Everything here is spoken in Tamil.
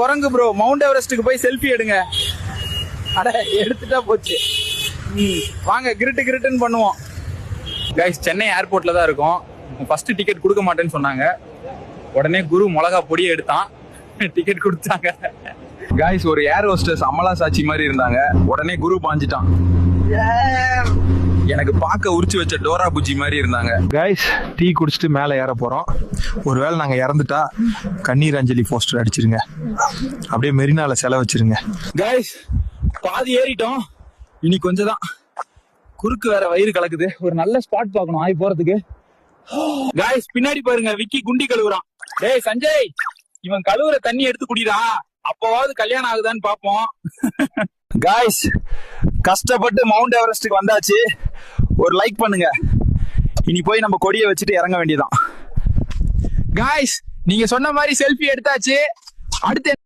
குரங்கு ப்ரோ மவுண்ட் எவரெஸ்ட்டுக்கு போய் செல்ஃபி எடுங்க. அட எடுத்துட்டா போச்சு. ம், வாங்க கிரிட்டு கிரிட்டுன்னு பண்ணுவோம். கைஸ் சென்னை ஏர்போர்ட்ல தான் இருக்கோம். ஃபர்ஸ்ட் டிக்கெட் கொடுக்க மாட்டேன்னு சொன்னாங்க. உடனே குரு மிளகா பொடியை எடுத்தான். டிக்கெட் கொடுத்தாங்க. காய்ஸ் ஒரு ஏர் ஹோஸ்டஸ் அமலா சாட்சி மாதிரி இருந்தாங்க. உடனே குரு பாஞ்சிட்டான். எனக்கு பார்க்க உரிச்சு வச்ச டோரா புஜ்ஜி மாதிரி இருந்தாங்க. காய்ஸ் டீ குடிச்சிட்டு மேலே ஏற போறோம். ஒருவேளை நாங்க இறந்துட்டா கண்ணீர் அஞ்சலி போஸ்டர் அடிச்சிருங்க. அப்படியே மெரினால செலவு வச்சிருங்க. கைஸ் பாதி ஏறிட்டோம். இனி கொஞ்சம் தான். குறுக்கு வேற வயிறு கலக்குது. ஒரு நல்ல ஸ்பாட் பார்க்கணும். ஆய் போறதுக்கு. கைஸ் பின்னாடி பாருங்க. விக்கி குண்டி கழுவுறான். டேய் சஞ்சய் இவன் கழுவுற தண்ணி எடுத்து குடிடா. அப்பவாவது கல்யாணம் ஆகுதான்னு பாப்போம் காய்ஸ் கஷ்டப்பட்டு மவுண்ட் எவரெஸ்ட்டுக்கு வந்தாச்சு. ஒரு லைக் பண்ணுங்க. இனி போய் நம்ம கொடியை வச்சுட்டு இறங்க வேண்டியதான் காய்ஸ் நீங்க சொன்ன மாதிரி செல்ஃபி எடுத்தாச்சு. அடுத்து